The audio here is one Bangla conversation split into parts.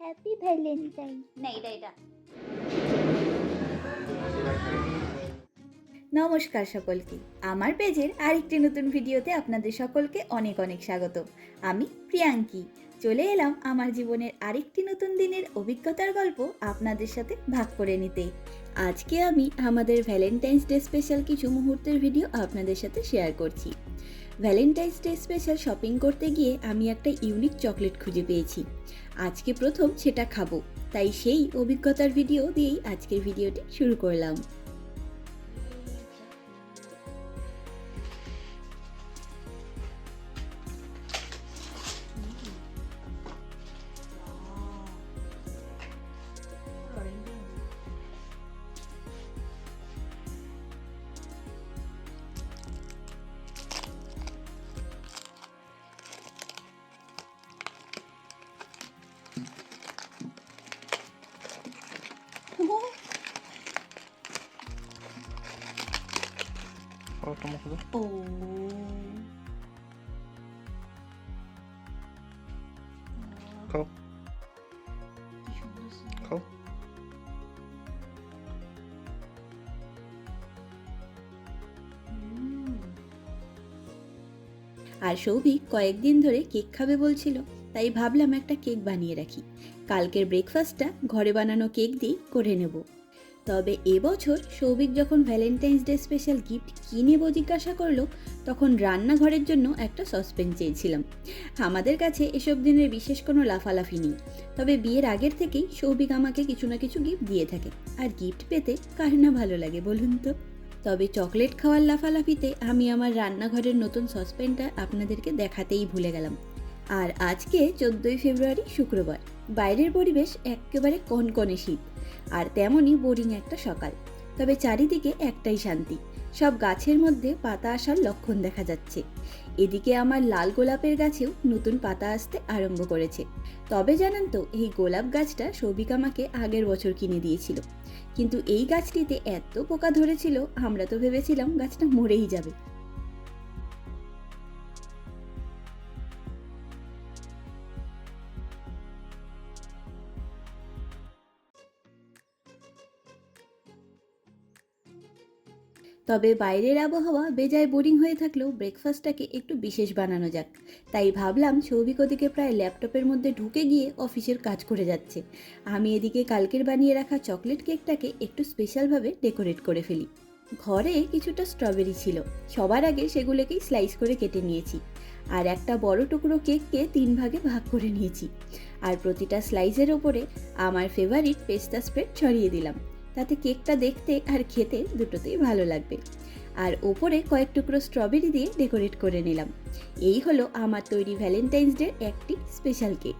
হ্যাপি ভ্যালেন্টাইন না এটা এটা নমস্কার সকলকে। আমার পেজের আরেকটি নতুন ভিডিওতে আপনাদের সকলকে অনেক অনেক স্বাগত। আমি প্রিয়াঙ্কি। চলে এলাম আমার জীবনের আরেকটি নতুন দিনের অভিজ্ঞতার গল্প আপনাদের সাথে ভাগ করে নিতে। আজকে আমি আমাদের ভ্যালেন্টাইন্স ডে স্পেশাল কিছু মুহূর্তের ভিডিও আপনাদের সাথে শেয়ার করছি। ভ্যালেন্টাইন্স ডে স্পেশাল শপিং করতে গিয়ে আমি একটা ইউনিক চকলেট খুঁজে পেয়েছি। আজকে প্রথম সেটা খাব। তাই সেই অভিজ্ঞতার ভিডিও দিয়েই আজকের ভিডিওটি শুরু করলাম। ও খাও খাও আর সৌভিক কয়েকদিন ধরে কেক খাবে বলছিল তাই ভাবলাম একটা কেক বানিয়ে রাখি। কালকের ব্রেকফাস্টটা ঘরে বানানো কেক দিয়ে করে নেব। তবে এবছর সৌভিক যখন ভ্যালেন্টাইন্স ডে স্পেশাল গিফট কী নেব জিজ্ঞাসা করল, তখন রান্নাঘরের জন্য একটা সসপেন চেয়েছিলাম। আমাদের কাছে এসব দিনের বিশেষ কোনো লাফালাফি নেই। তবে বিয়ের আগের থেকেই সৌভিক আমাকে কিছু না কিছু গিফট দিয়ে থাকে। আর গিফট পেতে কার না ভালো লাগে বলুন তো? তবে চকলেট খাওয়ার লাফালাফিতে আমি আমার রান্নাঘরের নতুন সসপেনটা আপনাদেরকে দেখাতেই ভুলে গেলাম। আর আজকে চোদ্দোই ফেব্রুয়ারি শুক্রবার। বাইরের পরিবেশ একেবারে কনকনে শীত। আর তেমনই বোরিং একটা সকাল। তবে চারিদিকে একটাই শান্তি, সব গাছের মধ্যে পাতা আসার লক্ষণ দেখা যাচ্ছে। এদিকে আমার লাল গোলাপের গাছেও নতুন পাতা আসতে আরম্ভ করেছে। তবে জানেন তো, এই গোলাপ গাছটা সৌভিক আমাকে আগের বছর কিনে দিয়েছিল। কিন্তু এই গাছটিতে এত পোকা ধরেছিল, আমরা তো ভেবেছিলাম গাছটা মরেই যাবে। তবে বাইরের আবহাওয়া বেজায় বোরিং হয়ে থাকলেও ব্রেকফাস্টটাকে একটু বিশেষ বানানো যাক। তাই ভাবলাম সৌভিক ওদিকে প্রায় ল্যাপটপের মধ্যে ঢুকে গিয়ে অফিসের কাজ করে যাচ্ছে। আমি এদিকে কালকের বানিয়ে রাখা চকলেট কেকটাকে একটু স্পেশালভাবে ডেকোরেট করে ফেলি। ঘরে কিছুটা স্ট্রবেরি ছিল। সবার আগে সেগুলোকেই স্লাইস করে কেটে নিয়েছি। আর একটা বড় টুকরো কেককে তিন ভাগে ভাগ করে নিয়েছি। আর প্রতিটা স্লাইসের ওপরে আমার ফেভারিট পেস্তা স্প্রেড ছড়িয়ে দিলাম। তাতে কেকটা দেখতে আর খেতে দুটোতেই ভালো লাগবে। আর ওপরে কয়েক টুকরো স্ট্রবেরি দিয়ে ডেকোরেট করে নিলাম। এই হলো আমার তৈরি ভ্যালেন্টাইন্স ডে একটি স্পেশাল কেক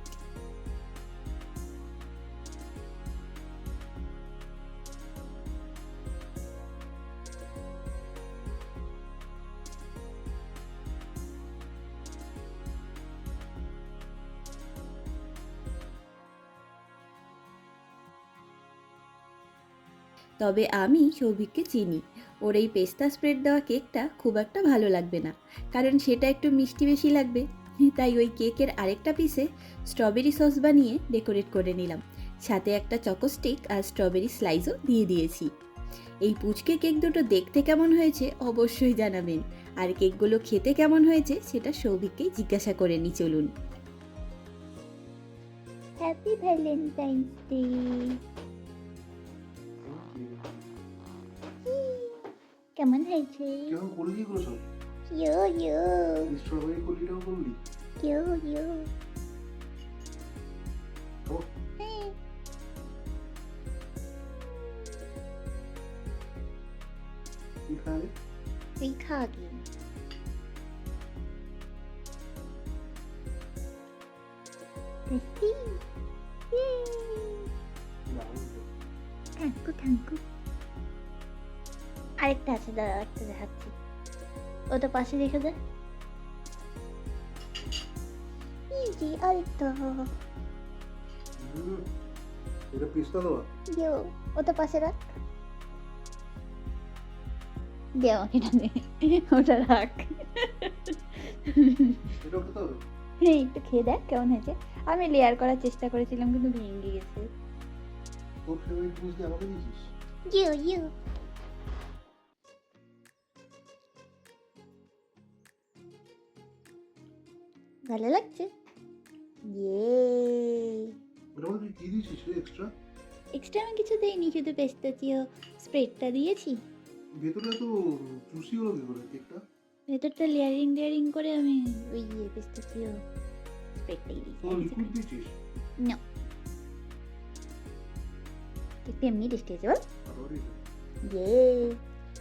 তবে আমি সৌভিককে চিনি। ওর এই পেস্তা স্প্রেড দেওয়া কেকটা খুব একটা ভালো লাগবে না, কারণ সেটা একটু মিষ্টি বেশি লাগবে। তাই ওই কেকের আরেকটা পিসে স্ট্রবেরি সস বানিয়ে ডেকোরেট করে নিলাম। সাথে একটা চকোস্টিক আর স্ট্রবেরি স্লাইসও দিয়ে দিয়েছি। এই পুচকে কেক দুটো দেখতে কেমন হয়েছে অবশ্যই জানাবেন। আর কেকগুলো খেতে কেমন হয়েছে সেটা সৌভিককেই জিজ্ঞাসা করে নি চলুন। হ্যাপি ভ্যালেন্টাইন্স ডে কেমন হয়েছে? কেমন করলি এগুলো সব ইয়ো। ইয়ো স্ট্রবেরি কলিটাও করলি? ইয়ো ইয়ো। হ্যাঁ। তুই খা আগে। টেস্টি? থ্যাঙ্কু থ্যাঙ্কু আরেকটা আছে দাদা আরেকটা দেখাচ্ছি। ওটা পাশে রেখে দে। এই যে আরেকটা। এটা পিস্তা দেওয়া ওটা পাশে রাখ। দে আমাকে ওটা রাখ। হ্যাঁ একটু খেয়ে দেখ কেমন হয়েছে। আমি লেয়ার করার চেষ্টা করেছিলাম কিন্তু ভেঙে গেছে ইউ ইউ ভালো লাগছে। এক্সট্রা এক্সট্রা আমি কিছু দেইনি শুধু পেস্তাচিও স্প্রেডটা দিয়েছি। ভেতরে তো চুষি হলো কি করে কেকটা ভেতরটা লেয়ারিং লেয়ারিং করে আমি ওই ইয়ে পেস্তাচিও স্প্রেডটাই লিকুইড দিয়েছি দিয়েছিস? একটু এমনি টেস্টি হয়েছে বল। ইয়ে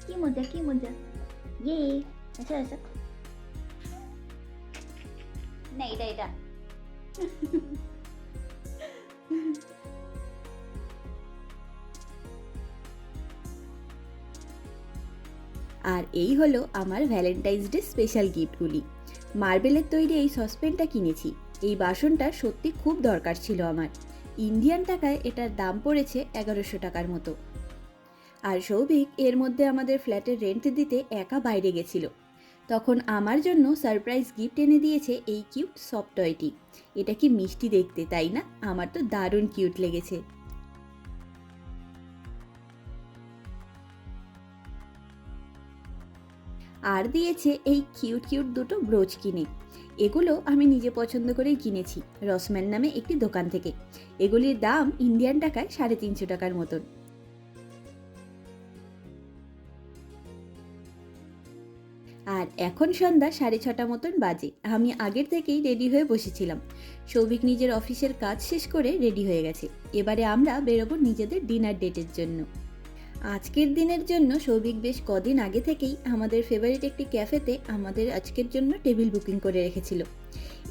কি মজা কি মজা। ইয়ে আচ্ছা আচ্ছা। না আর এই হলো আমার ভ্যালেন্টাইন্স ডে স্পেশাল গিফটগুলি মার্বেলের তৈরি এই সসপেনটা কিনেছি। এই বাসনটা সত্যি খুব দরকার ছিল আমার। ইন্ডিয়ান টাকায় এটার দাম পড়েছে এগারোশো টাকার মতো। আর সৌভিক এর মধ্যে আমাদের ফ্ল্যাটের রেন্ট দিতে একা বাইরে গেছিল। তখন আমার জন্য সারপ্রাইজ গিফট এনে দিয়েছে এই কিউট সফট টয়টি এটা কি মিষ্টি দেখতে, তাই না? আমার তো দারুণ কিউট লেগেছে। আর দিয়েছে এই কিউট কিউট দুটো ব্রোচ কিনে। এগুলো আমি নিজে পছন্দ করেই কিনেছি রসম্যান নামে একটি দোকান থেকে। এগুলির দাম ইন্ডিয়ান টাকায় সাড়ে তিনশো টাকার মতন। আর এখন সন্ধ্যা সাড়ে ছটা মতন বাজে। আমি আগের থেকেই রেডি হয়ে বসেছিলাম। সৌভিক নিজের অফিসের কাজ শেষ করে রেডি হয়ে গেছে। এবারে আমরা বেরোবো নিজেদের ডিনার ডেটের জন্য। আজকের দিনের জন্য সৌভিক বেশ কদিন আগে থেকেই আমাদের ফেভারিট একটি ক্যাফেতে আমাদের আজকের জন্য টেবিল বুকিং করে রেখেছিল।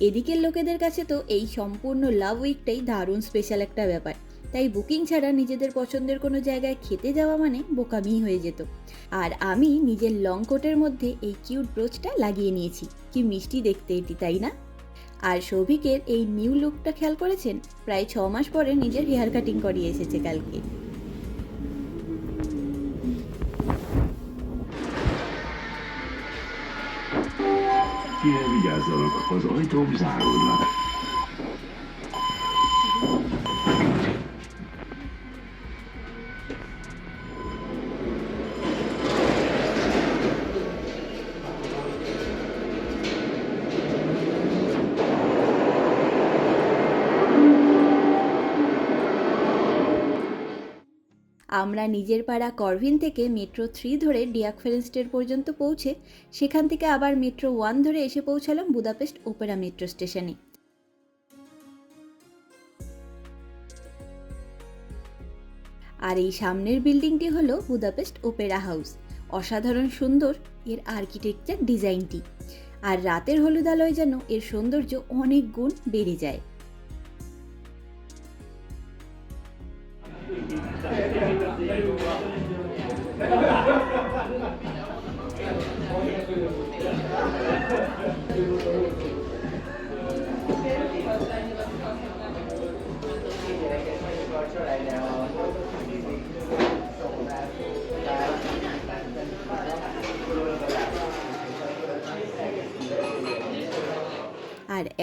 এদিকের লোকেদের কাছে তো এই সম্পূর্ণ লাভ উইকটাই দারুণ স্পেশাল একটা ব্যাপার। তাই বুকিং ছাড়া নিজেদের পছন্দের কোনো জায়গায় খেতে যাওয়া মানে বোকামি হয়ে যেত। আর আমি নিজের লং কোটের মধ্যে এই কিউট ব্রোচটা লাগিয়ে নিয়েছি। কি মিষ্টি দেখতে এটি তাই না? আর সৌভিকের এই নিউ লুকটা খেয়াল করেছেন? প্রায় ছ মাস পরে নিজের হেয়ার কাটিং করিয়ে এসেছে কালকে। Kire vigyázzanak, az ajtók záródnak. আমরা নিজের পাড়া করভিন থেকে মেট্রো থ্রি ধরে ডিয়াকফেরেন্সটের পর্যন্ত পৌঁছে, সেখান থেকে আবার মেট্রো ওয়ান ধরে এসে পৌঁছালাম বুদাপেস্ট ওপেরা মেট্রো স্টেশনে আর এই সামনের বিল্ডিংটি হলো বুদাপেস্ট ওপেরা হাউস অসাধারণ সুন্দর, এর আর্কিটেকচার ডিজাইনটি আর রাতের হলুদ আলোয় যেন এর সৌন্দর্য অনেক গুণ বেড়ে যায়।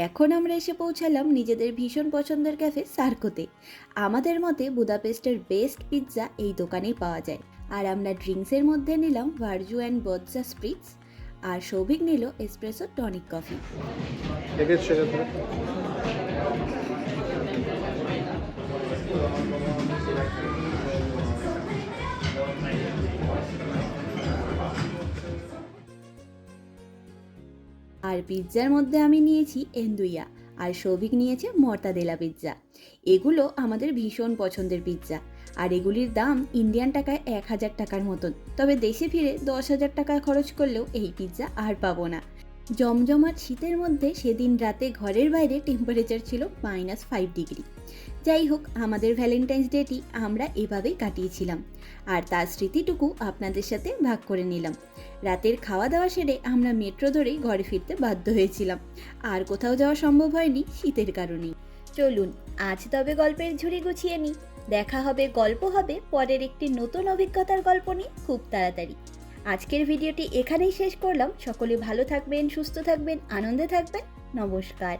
এখন আমরা এসে পৌঁছালাম নিজেদের ভীষণ পছন্দের ক্যাফে সার্কোতে। আমাদের মতে বুদাপেস্টের বেস্ট পিৎজা এই দোকানেই পাওয়া যায়। আর আমরা ড্রিঙ্কসের মধ্যে নিলাম ভার্জু অ্যান্ড বৎসা স্প্রিটস, আর সৌভিক নিল এসপ্রেসো টনিক কফি। আর পিৎজার মধ্যে আমি নিয়েছি এন্দুইয়া, আর সৌভিক নিয়েছে মর্তাদেলা পিৎজা। এগুলো আমাদের ভীষণ পছন্দের পিৎজা, আর এগুলির দাম ইন্ডিয়ান টাকায় এক হাজার টাকার মতন। তবে দেশে ফিরে দশ হাজার টাকা খরচ করলেও এই পিৎজা আর পাবো না। জমজমাট শীতের মধ্যে সেদিন রাতে ঘরের বাইরে টেম্পারেচার ছিল মাইনাস ফাইভ ডিগ্রি যাই হোক, আমাদের ভ্যালেন্টাইন্স ডেটি আমরা এভাবেই কাটিয়েছিলাম। আর তার স্মৃতিটুকু আপনাদের সাথে ভাগ করে নিলাম। রাতের খাওয়া দাওয়া সেরে আমরা মেট্রো ধরেই ঘরে ফিরতে বাধ্য হয়েছিলাম। আর কোথাও যাওয়া সম্ভব হয়নি শীতের কারণেই। চলুন, আজ তবে গল্পের ঝুড়ি গুছিয়ে নিই। দেখা হবে, গল্প হবে, পরের একটি নতুন অভিজ্ঞতার গল্প নিয়ে খুব তাড়াতাড়ি। আজকের ভিডিওটি এখানেই শেষ করলাম। সকলে ভালো থাকবেন, সুস্থ থাকবেন, আনন্দে থাকবেন। নমস্কার।